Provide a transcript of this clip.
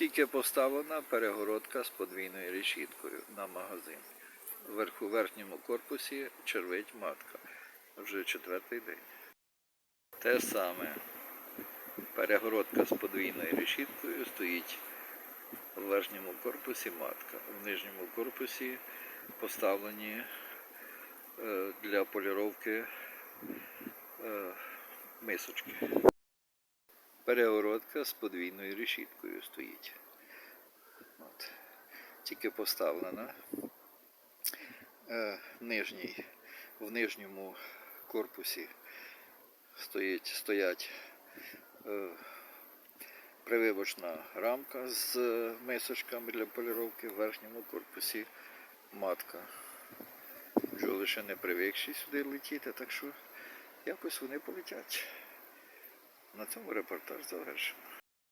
Тільки поставлена перегородка з подвійною решіткою на магазин. Вверху верхньому корпусі червить матка. Вже четвертий день. Те саме. Перегородка з подвійною решіткою стоїть в верхньому корпусі матка. В нижньому корпусі поставлені е, для поліровки е, мисочки. Перегородка з подвійною решіткою стоїть. От. Тільки поставлена. Е, нижній, в нижньому корпусі стоїть, стоять е, прививочна рамка з е, мисочками для поліровки, в верхньому корпусі матка. Бджоли ще не привикші сюди летіти, так що якось вони полетять. На цьому репортаж завершено.